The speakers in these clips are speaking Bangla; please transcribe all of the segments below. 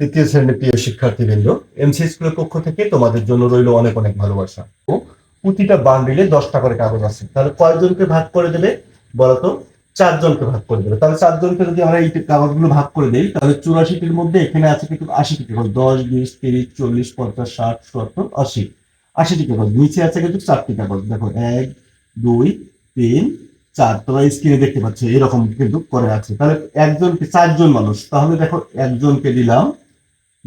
তৃতীয় শ্রেণির প্রিয় শিক্ষার্থীবৃন্দ এমসি স্কুলের পক্ষ থেকে তোমাদের জন্য রইল অনেক অনেক ভালোবাসা। ও প্রতিটা বান্ডিলে দশটা করে কাগজ আছে। তাহলে কয়জনকে ভাগ করে দেবে বলতো? চারজনকে ভাগ করে দেবে। তাহলে চারজনকে যদি আমরা এই কাগজগুলো ভাগ করে দিই, তাহলে চুরাশিটির মধ্যে এখানে আছে কিন্তু আশিটি কাগজ দশ, বিশ, তিরিশ, চল্লিশ, পঞ্চাশ, ষাট, সত্তর, আশি। আশিটি কাগজ নিচে আছে কিন্তু চারটি কাগজ। দেখো, এক, দুই, তিন, চার। তোমরা স্ক্রিনে দেখতে পাচ্ছ, এরকম কিন্তু করে আছে। তাহলে একজনকে চারজন মানুষ। তাহলে দেখো, একজনকে দিলাম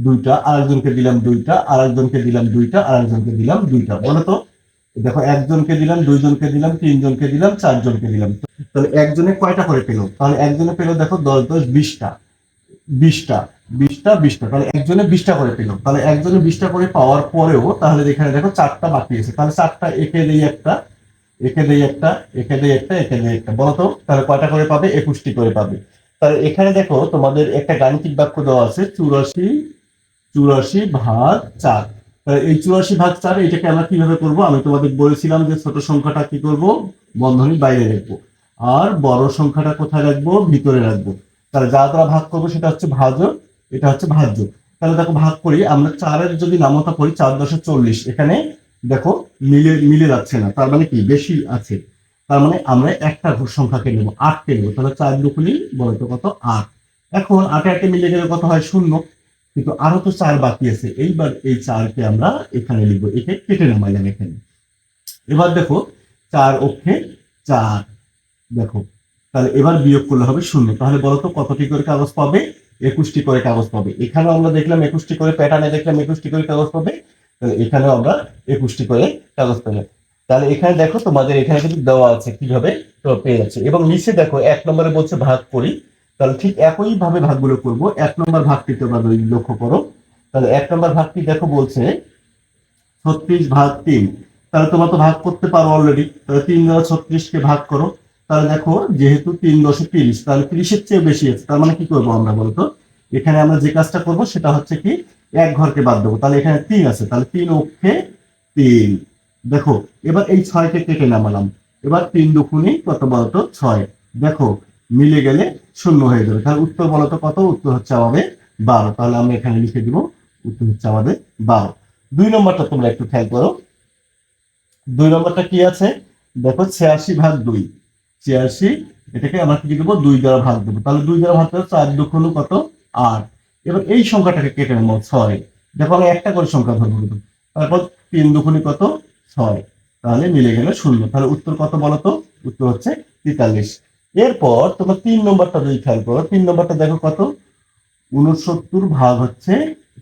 দুইটা, আরেকজনকে দিলাম দুইটা, আরেকজনকে দিলাম দুইটা, আরেকজনকে দিলাম দুইটা। বলো তো, দেখো একজনকে দিলাম, দুইজনকে দিলাম, তিনজনকে দিলাম, চারজনকে দিলাম। তাহলে একজনে কয়টা করে পেল? তাহলে একজনে পেল, দেখো, দশ দশ, বিশটা। বিশটা বিশটা বিশটা। তাহলে একজনে বিশটা করে পেল। তাহলে একজনে বিশটা করে পাওয়ার পরেও তাহলে এখানে দেখো চারটা বাকি আছে। তাহলে চারটা একে দেই একটা, একে দেই একটা, একে দেই একটা, একে দেই একটা। বলো তো, তাহলে কয়টা করে পাবে? একুশটি করে পাবে। তাহলে এখানে দেখো তোমাদের একটা গাণিতিক বাক্য দেওয়া আছে, চুরাশি চুরাশি ভাগ চার। এই চুরাশি ভাগ চার এটাকে আমরা কীভাবে করব? আমি তোমাদের বলেছিলাম যে ছোট সংখ্যাটা কি করব? বন্ধনী বাইরে রাখব। আর বড় সংখ্যাটা কোথায় রাখব? ভিতরে রাখব। তাহলে যা দ্বারা ভাগ করব সেটা হচ্ছে ভাজক, এটা হচ্ছে ভাজ্য। তাহলে দেখো ভাগ করি, আমরা চারের যদি নামতা করি, চার দশে চল্লিশ। এখানে দেখো মিলে মিলে যাচ্ছে না। তার মানে কি? বেশি আছে। তার মানে আমরা একটা সংখ্যাকে নেব, আটকে নেব। তাহলে চার দুকুনি বলতো কত? আট। এখন আটে আটে মিলে গেলে কত হয়? শূন্য। কিন্তু আরও তো চার বাকি আছে। এইবার এই চারকে আমরা এখানে লিখব, একে কেটে নামাইলাম এখানে। এবার দেখো, চার অক্ষে চার, দেখো। তাহলে এবার বিয়োগ করলে হবে শূন্য। তাহলে বলতো কতটি করে কাগজ পাবে? একুশটি করে কাগজ পাবে। এখানেও আমরা দেখলাম একুশটি করে প্যাটার্নে দেখলাম একুশটি করে কাগজ পাবে। তাহলে এখানেও আমরা একুশটি করে কাগজ পেলাম। তাহলে এখানে দেখো তোমাদের এখানে কিন্তু দেওয়া আছে কীভাবে পেয়ে যাচ্ছে। এবং নিচে দেখো, এক নম্বরে বলছে ভাগ করি। তাহলে ঠিক একই ভাবে ভাগগুলো করব। এক নম্বর ভাগটি তোমরা লক্ষ্য করো, তাহলে এক নম্বর ভাগটি দেখো বলছে ছত্রিশ ভাগ তিন। তাহলে তোমরা তো ভাগ করতে পারো অলরেডি তাহলে তিন দ্বারা ছত্রিশকে ভাগ করো। তাহলে দেখো যেহেতু তিন দশে তিরিশ, তাহলে তিরিশের চেয়ে বেশি আছে। তার মানে কি করব আমরা বলতো? এখানে আমরা যে কাজটা করব সেটা হচ্ছে কি এক ঘরকে বাদ দেবো। তাহলে এখানে তিন আছে। তাহলে তিন অক্ষে তিন। দেখো, এবার এই ছয়কে কেটে নামালাম। এবার তিন দুখুনি কত বলতো? ছয়। দেখো মিলে গেলে শূন্য হয়ে যাবে। তাহলে উত্তর বলতো কত? উত্তর হচ্ছে আমাদের বারো। তাহলে আমরা এখানে লিখে দিব, উত্তর হচ্ছে আমাদের বারো। দুই নম্বরটা তোমরা একটু খেয়াল করো। দুই নম্বরটা কি আছে? দেখো, ছিয়াশি ভাগ দুই। ছিয়াশি, এটাকে আমরা কি দেবো? দুই দ্বারা ভাগ দেবো। তাহলে দুই দ্বারা ভাগ দেবো চার দুঃখ কত? আট। এবার এই সংখ্যাটাকে কেটে নেব, ছয়। দেখো, আমি একটা করে সংখ্যা ধরবো। কিন্তু। তারপর তিন দুগুণি কত? ছয়। তাহলে মিলে গেলে শূন্য। তাহলে উত্তর কত বলতো উত্তর হচ্ছে তেতাল্লিশ। এরপর তোমার তিন নম্বরটা যদি খেয়াল করো। তিন নম্বরটা দেখো কত? উনসত্তর ভাগ হচ্ছে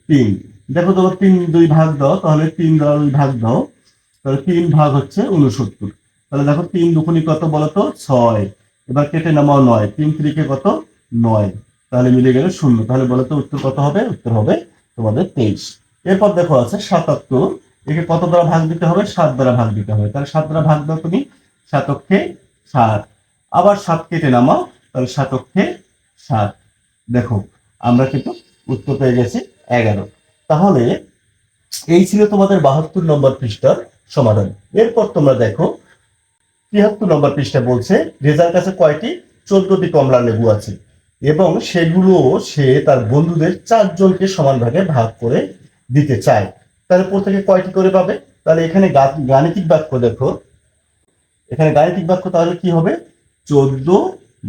তিন। দেখো তোমার তিন দুই ভাগ দাও, তাহলে তিন দ্বারা দুই ভাগ দাও। তাহলে তিন ভাগ হচ্ছে উনসত্তর তাহলে দেখো তিন দুগুণি কত বলতো? ছয়। এবার কেটে নামাও নয়। তিন তিরিকে কত? নয়। তাহলে মিলে গেলে শূন্য। তাহলে বলতো উত্তর কত হবে? উত্তর হবে তোমাদের তেইশ। এরপর দেখো আছে সাতাত্তর। একে কত দ্বারা ভাগ দিতে হবে? সাত দ্বারা ভাগ দিতে হবে। তাহলে সাত দ্বারা ভাগ দাও তুমি। সাতক্ষে সাত। আবার সাত কেটে নামাও, তাহলে সাতক্ষে সাত। দেখো, আমরা কিন্তু উত্তর পেয়ে গেছি এগারো। তাহলে এই ছিল তোমাদের বাহাত্তর নম্বর পৃষ্ঠার সমাধান। এরপর তোমরা দেখো, তিয়াত্তর নম্বর পৃষ্ঠা বলছে, রেজার কাছে কয়টি? চোদ্দটি কমলা লেবু আছে। এবং সেগুলো সে তার বন্ধুদের চারজনকে সমান ভাগে ভাগ করে দিতে চায়। তাহলে প্রত্যেকে কয়টি করে পাবে? তাহলে এখানে গাণিতিক বাক্য দেখো। এখানে গাণিতিক বাক্য তাহলে কি হবে? চোদ্দ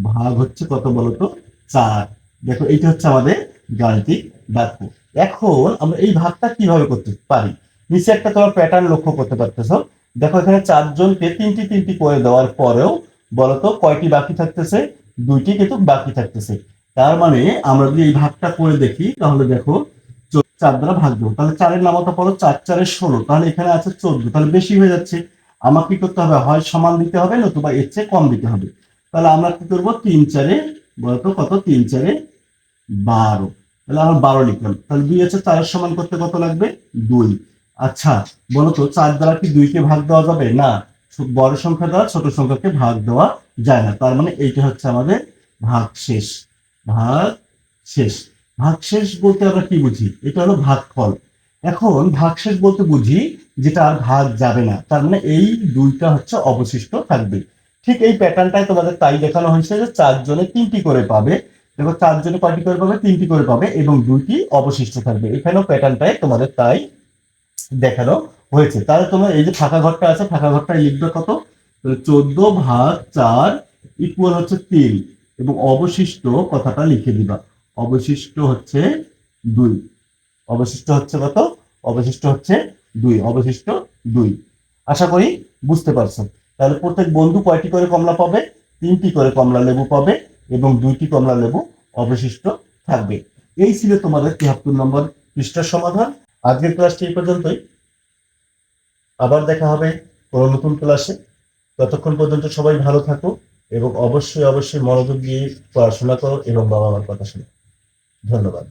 ভাগ হচ্ছে কত বলতো? চার। দেখো, এইটা হচ্ছে আমাদের গাণিতিক বাক্য। এখন আমরা এই ভাগটা কীভাবে করতে পারি? নিচে একটা তোমার প্যাটার্ন লক্ষ্য করতে পারতেছো। দেখো, এখানে চারজনকে তিনটি তিনটি করে দেওয়ার পরেও বলতো কয়টি বাকি থাকতেছে? দুইটি কিন্তু বাকি থাকতেছে। তার মানে আমরা যদি এই ভাগটা করে দেখি, তাহলে দেখো চার দ্বারা ভাগ দেবো। তাহলে চারের নামতা পড়ো চার চারের ষোলো। তাহলে এখানে আছে চোদ্দ। তাহলে বেশি হয়ে যাচ্ছে। আমাকে কি করতে হবে? হয় সমান দিতে হবে নতুবা এর চেয়ে কম দিতে হবে। তাহলে আমরা কি করব? তিন চারে, বলতো কত? তিন চারে বারো। তাহলে আমরা বারো লিখলাম। তাহলে দুই আছে চারের সমান করতে কত লাগবে? দুই। আচ্ছা বলতো চার দ্বারা কি দুইকে ভাগ দেওয়া যাবে? না বড় সংখ্যা দ্বারা ছোট সংখ্যাকে ভাগ দেওয়া যায় না। তার মানে এইটা হচ্ছে আমাদের ভাগ শেষ। ভাগ শেষ। ভাগ শেষ বলতে আমরা কি বুঝি? এটা হলো ভাগফল। এখন ভাগশেষ বলতে বুঝি যেটা আর ভাগ যাবে না। তার মানে এই দুইটা হচ্ছে অবশিষ্ট থাকবে। ঠিক এই প্যাটার্নটাই তোমাদের তাই দেখানো হয়েছে যে চারজনে তিনটি করে পাবে। দেখো, চারজনে কয়টি করে পাবে? তিনটি করে পাবে এবং দুইটি অবশিষ্ট থাকবে। এখানেও প্যাটার্নটাই তোমাদের তাই দেখানো হয়েছে। তাহলে তোমার এই যে ফাঁকা ঘরটা আছে, ফাঁকা ঘরটা লিখবে কত? চোদ্দ ভাগ চার ইকুয়াল হচ্ছে তিন এবং অবশিষ্ট কথাটা লিখে দিবা। অবশিষ্ট হচ্ছে দুই। অবশিষ্ট হচ্ছে কত? অবশিষ্ট হচ্ছে দুই। অবশিষ্ট দুই। আশা করি বুঝতে পারছ। তাহলে প্রত্যেক বন্ধু কয়টি করে কমলা পাবে? তিনটি করে কমলা লেবু পাবে এবং দুইটি কমলা লেবু অবশিষ্ট থাকবে। এই ছিল তোমাদের তিয়াত্তর নম্বর পৃষ্ঠার সমাধান। আজকের ক্লাসটি এই পর্যন্তই। আবার দেখা হবে কোনো নতুন ক্লাসে ততক্ষণ পর্যন্ত সবাই ভালো থাকো এবং অবশ্যই অবশ্যই মনোযোগ দিয়ে পড়াশোনা করো এবং বাবা মার কথা শোনো। ধন্যবাদ।